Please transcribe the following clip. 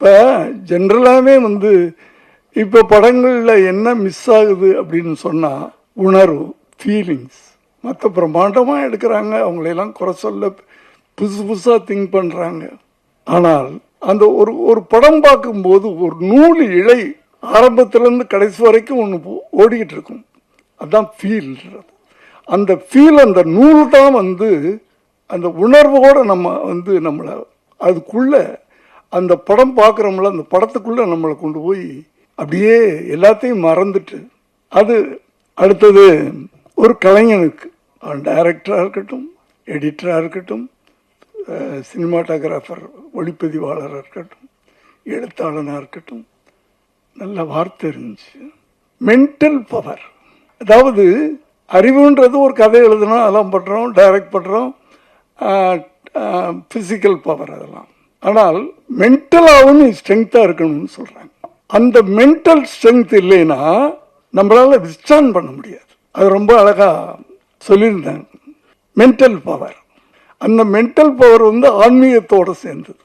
இப்போ ஜென்ரலாகவே வந்து இப்போ படங்களில் என்ன மிஸ் ஆகுது அப்படின்னு சொன்னால் உணர்வு ஃபீலிங்ஸ் மற்ற பிரம்மாண்டமாக எடுக்கிறாங்க அவங்களையெல்லாம் குறை சொல்ல புதுசு புதுசாக திங்க் பண்ணுறாங்க ஆனால் அந்த ஒரு ஒரு படம் பார்க்கும்போது ஒரு நூல் இழை ஆரம்பத்திலேருந்து கடைசி வரைக்கும் ஒன்று ஓடிக்கிட்டு இருக்கும். அதுதான் ஃபீல்ன்றது அந்த ஃபீல் அந்த நூல் தான் வந்து அந்த உணர்வோடு நம்ம வந்து நம்மளை அதுக்குள்ளே அந்த படம் பார்க்குறோம்ல அந்த படத்துக்குள்ள நம்மளை கொண்டு போய் அப்படியே எல்லாத்தையும் மறந்துட்டு அது அடுத்தது ஒரு கலைஞனுக்கு. அவன் டைரக்டராக இருக்கட்டும் எடிட்டராக இருக்கட்டும் சினிமாட்டோகிராஃபர் ஒளிப்பதிவாளராக இருக்கட்டும் எழுத்தாளனாக இருக்கட்டும் நல்ல வார்த்தை இருந்துச்சு. மென்டல் பவர் அதாவது அறிவுன்றது ஒரு கதை எழுதணும் அதெல்லாம் பண்ணுறோம் டைரக்ட் பண்ணுறோம் ஃபிசிக்கல் பவர் அதெல்லாம். ஆனால் மென்டலாகவும் நீ ஸ்ட்ரென்த்தாக இருக்கணும்னு சொல்கிறாங்க அந்த மென்டல் ஸ்ட்ரென்த் இல்லைன்னா நம்மளால் விஸ்டாண்ட் பண்ண முடியாது. அது ரொம்ப அழகாக சொல்லியிருந்தாங்க. மென்டல் பவர் அந்த மென்டல் பவர் வந்து ஆன்மீகத்தோடு சேர்ந்தது.